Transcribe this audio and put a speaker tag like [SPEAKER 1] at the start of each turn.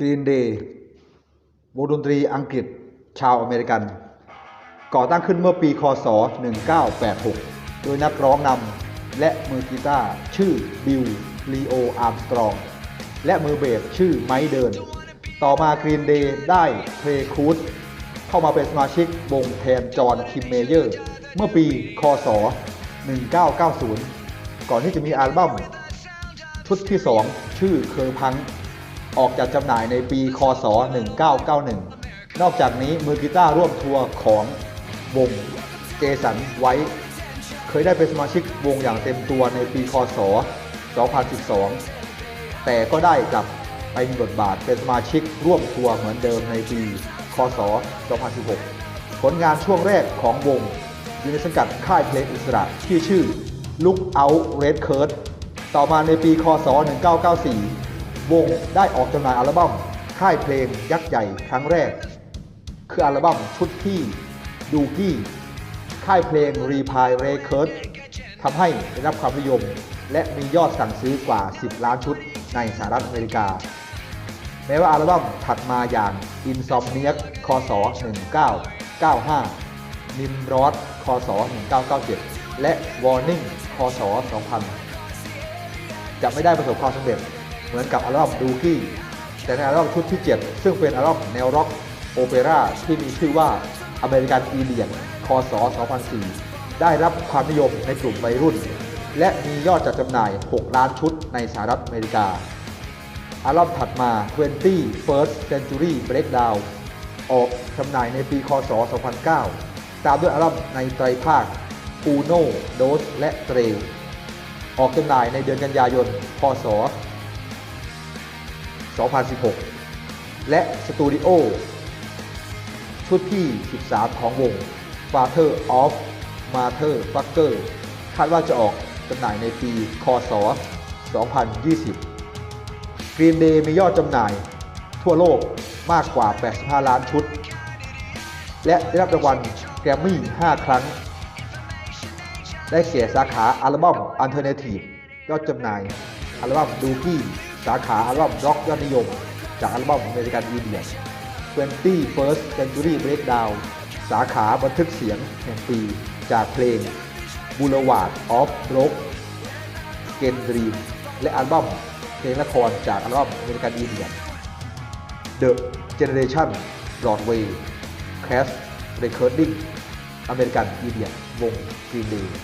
[SPEAKER 1] Green Day วงดนตรีอังกฤษชาวอเมริกัน ก่อตั้งขึ้นเมื่อปีค.ศ.1986 โดยนักร้องนำและมือกีตาร์ชื่อบิลลีโออาร์มสตรอง และมือเบสชื่อไมค์เดิน ต่อมา Green Day ได้เพลคูดเข้ามาเป็นสมาชิกวงแทนจอห์นคิมเมเยอร์ เมื่อปีค.ศ.1990 ก่อนที่จะมีอัลบั้มชุดที่ 2 ชื่อเคอร์พัง ออกจากจำหน่ายในปี ค.ศ.1991 นอกจากนี้มือกีตาร์ร่วมทัวร์ของวงเจสันไว้ เคยได้เป็นสมาชิกวงอย่างเต็มตัวในปี ค.ศ.2012 แต่ก็ได้กลับไปมีบทบาทเป็นสมาชิกร่วมทัวร์เหมือนเดิมในปี ค.ศ.2016 ผลงานช่วงแรกของวงอยู่ในสังกัดค่ายเพลงอิสระที่ชื่อ Look Out Red Curd ต่อมาในปี ค.ศ.1994 วงได้ออกจำหน่ายอัลบั้มค่ายเพลงยักษ์ใหญ่ครั้งแรก คืออัลบั้มชุดที่ดูกี้ค่ายเพลง r e p i Records ทำให้ได้รับความนิยม และมียอดสั่งซื้อกว่า 10 ล้านชุดในสหรัฐอเมริกา แม้ว่าอัลบั้มถัดมาอย่าง Insomniac คศ 1995 Nimrod คศ 1997 และ Warning คศ 2000 จะไม่ได้ประสบความสำเร็จ เหมือนกับอัลบั้มดูกี้แต่ในอัลบั้มชุดที่ 7 ซึ่งเป็นอัลบั้มแนวร็อกโอเปร่าที่มีชื่อว่า American Idiot คศ 2004 ได้รับความนิยมในกลุ่มวัยรุ่น และมียอดจัดจำหน่าย 6 ล้านชุดในสหรัฐอเมริกา อัลบั้มถัดมา 20 First Century Breakdown ออกจำหน่ายในปี คศ 2009 ตามด้วยอัลบั้มในไตรภาค Uno Dos และ t r a i ออกจำหน่ายในเดือนกันยายน พศ 2016 และสตูดิโอชุดที่ 13 ของวง Father of Mother Fucker คาดว่าจะออกจำหน่ายในปี คศ 2020 Green Day มียอดจำหน่ายทั่วโลกมากกว่า 85 ล้านชุด และได้รับรางวัลแกรมมี่ 5 ครั้ง ได้เสียสาขาอัลบั้ม Alternative ยอดจำหน่ายอัลบั้มดูกี้ สาขาอัลบั้มร็อกยอดนิยม จากอัลบั้มอเมริกันอีเดียน20 First Century Breakdown สาขาบันทึกเสียงแห่งปีจากเพลง Boulevard of Rock เกนดรีมและอัลบั้มเพลงละครจากอัลบั้มอเมริกันอีเดียน The Generation Broadway Cast Recording อเมริกันอีเดียนวงกรีนเดย์